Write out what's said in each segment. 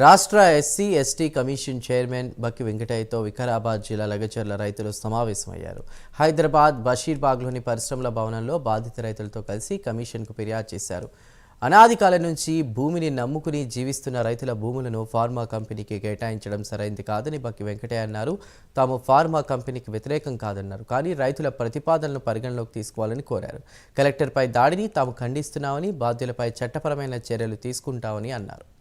రాష్ట్ర SC ST commission chairman Bakki వెంకటయ్యతో Vikarabad జిల్లా లగచర్ల రైతులు సమావేశమయ్యారు. హైదరాబాద్ బషీర్బాగ్లోని పరిశ్రమల భవనంలో బాధిత రైతులతో కలిసి కమిషన్కు ఫిర్యాదు చేశారు. అనాది కాలం నుంచి భూమిని నమ్ముకుని జీవిస్తున్న రైతుల భూములను ఫార్మా కంపెనీకి కేటాయించడం సరైంది కాదని బక్కి వెంకటయ్య అన్నారు. తాము ఫార్మా కంపెనీకి వ్యతిరేకం కాదన్నారు కానీ రైతుల ప్రతిపాదనలు పరిగణలోకి తీసుకోవాలని కోరారు. కలెక్టర్పై దాడిని తాము ఖండిస్తున్నామని బాధ్యులపై చట్టపరమైన చర్యలు తీసుకుంటామని అన్నారు.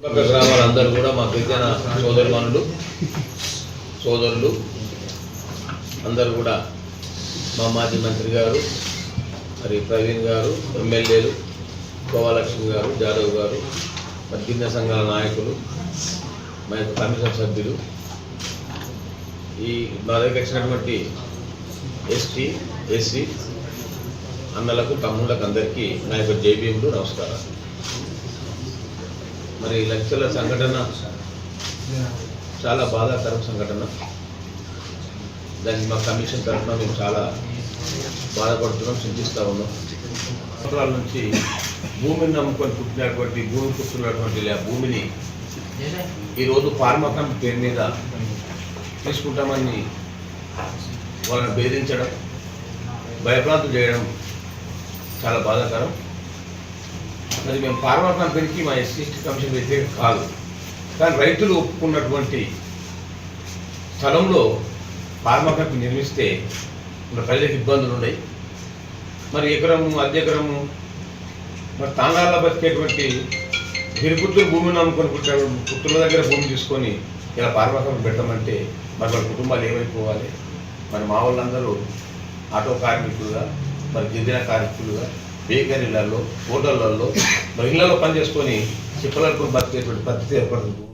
చుట్టుపక్కల గ్రామాలందరూ కూడా మా గిరిజన సోదరుమనులు సోదరులు అందరూ కూడా మా మాజీ మంత్రి గారు మరి ప్రవీణ్ గారు ఎమ్మెల్యేలు గోవాలక్ష్మి గారు జాదవ్ గారు మరి సంఘాల నాయకులు మా యొక్క కమిషన్ సభ్యులు ఈ మా దగ్గరికి వచ్చినటువంటి ఎస్టీ ఎస్సీ అన్నలకు తమ్ముళ్ళకు అందరికీ నా యొక్క జేబీఎంలు నమస్కారాలు. మరి లక్షల సంఘటన చాలా బాధాకరం సంఘటన. దానికి మా కమిషన్ తరఫున మేము చాలా బాధపడుతున్నాం చింతిస్తూ ఉన్నాం. సంవత్సరాల నుంచి భూమిని నమ్ముకొని పుట్టినటువంటి భూమి పుట్టినటువంటి ఆ భూమిని ఈరోజు ఫార్మకం పేరు మీద తీసుకుంటామని వాళ్ళని బెదిరించడం భయప్రాంతం చేయడం చాలా బాధాకరం. అది మేము ఫార్మా కంపెనీకి మా ఎస్సీ కమిషన్ వ్యతిరేక కాదు. కానీ రైతులు ఒప్పుకున్నటువంటి స్థలంలో ఫార్మా కంపెనీ నిర్మిస్తే మన ప్రజలకు ఇబ్బందులు ఉన్నాయి. మరి ఎకరము అర్ధ ఎకరము మరి తాండాల్లో బతికేటువంటి గిరిపుత్తులు భూమిని అమ్ముకొని పుట్టాడు పుత్రుల దగ్గర భూమి తీసుకొని ఇలా ఫార్మా పెట్టమంటే మరి వాళ్ళ కుటుంబాలు ఏమైపోవాలి? మరి మా వాళ్ళందరూ ఆటో కార్మికులుగా మరి గిరిజన కార్మికులుగా బేకరీలలో హోటళ్ళలో మహిళలు పనిచేసుకొని చిప్పలకు బతికేటువంటి పరిస్థితి ఏర్పడుతుంది.